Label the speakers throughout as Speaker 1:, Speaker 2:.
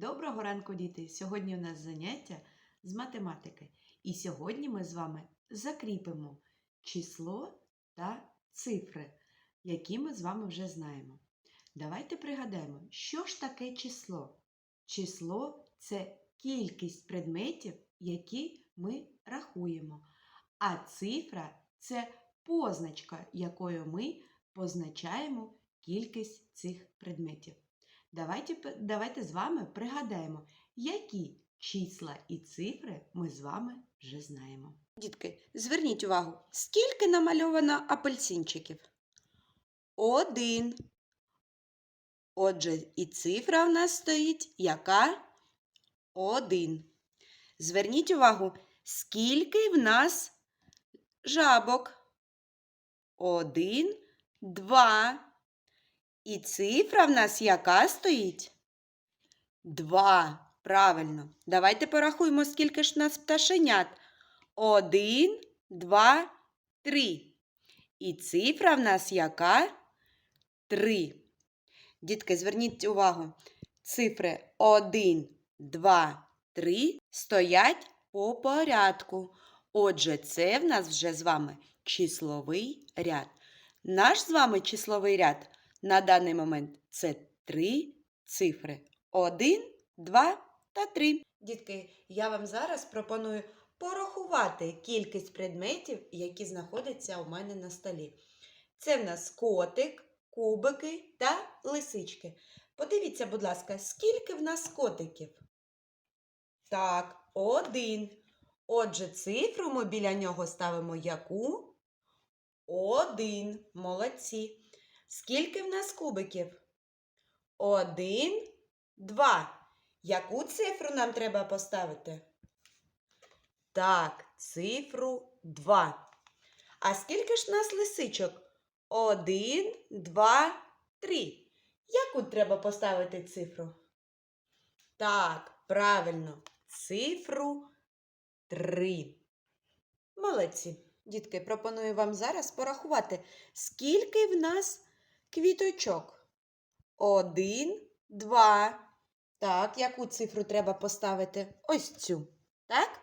Speaker 1: Доброго ранку, діти! Сьогодні у нас заняття з математики. І сьогодні ми з вами закріпимо число та цифри, які ми з вами вже знаємо. Давайте пригадаємо, що ж таке число? Число це кількість предметів, які ми рахуємо. А цифра це позначка, якою ми позначаємо кількість цих предметів. Давайте, давайте з вами пригадаємо, які числа і цифри ми з вами вже знаємо.
Speaker 2: Дітки, зверніть увагу, скільки намальовано апельсинчиків? Один. Отже, і цифра в нас стоїть яка? Один. Зверніть увагу, скільки в нас жабок? Один, два. І цифра в нас яка стоїть? Два. Правильно. Давайте порахуємо, скільки ж в нас пташенят. Один, два, три. І цифра в нас яка? Три. Дітки, зверніть увагу. Цифри 1, 2, 3 стоять по порядку. Отже, це в нас вже з вами числовий ряд. Наш з вами числовий ряд на даний момент це три цифри. 1, 2 та 3. Дітки, я вам зараз пропоную порахувати кількість предметів, які знаходяться у мене на столі. Це в нас котик, кубики та лисички. Подивіться, будь ласка, скільки в нас котиків? Так, один. Отже, цифру ми біля нього ставимо яку? Один. Молодці. Скільки в нас кубиків? Один, два. Яку цифру нам треба поставити? Так, цифру 2. А скільки ж в нас лисичок? Один, два, три. Яку треба поставити цифру? Так, правильно, цифру 3. Молодці. Дітки, пропоную вам зараз порахувати, скільки в нас квіточок. Один, два. Так, яку цифру треба поставити? Ось цю. Так?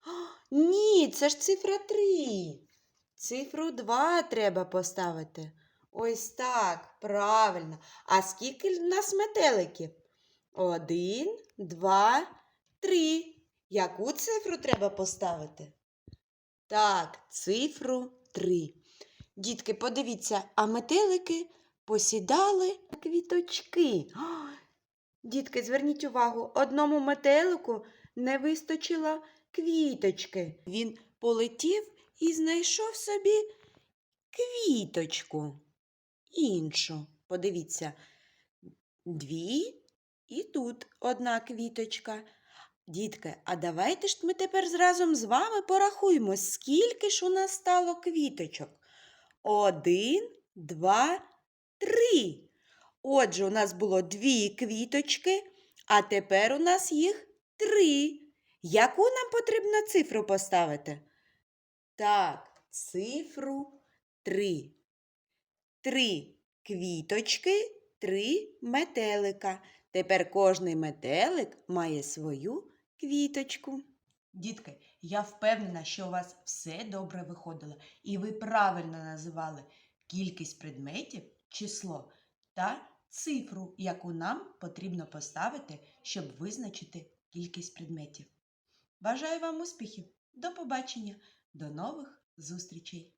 Speaker 2: А, Ні, це ж цифра 3. Цифру 2 треба поставити. Ось так, правильно. А скільки в нас метеликів? Один, два, три. Яку цифру треба поставити? Так, цифру 3. Дітки, подивіться, а метелики посідали на квіточки. Дітки, зверніть увагу, одному метелику не вистачило квіточки. Він полетів і знайшов собі квіточку. Іншу. Подивіться, дві і тут одна квіточка. Дітки, а давайте ж ми тепер разом з вами порахуємо, скільки ж у нас стало квіточок. Один, два, три. Отже, у нас було дві квіточки, а тепер у нас їх три. Яку нам потрібно цифру поставити? Так, цифру три. Три квіточки, три метелика. Тепер кожний метелик має свою квіточку.
Speaker 1: Дітки, я впевнена, що у вас все добре виходило, і ви правильно називали кількість предметів, число та цифру, яку нам потрібно поставити, щоб визначити кількість предметів. Бажаю вам успіхів! До побачення! До нових зустрічей!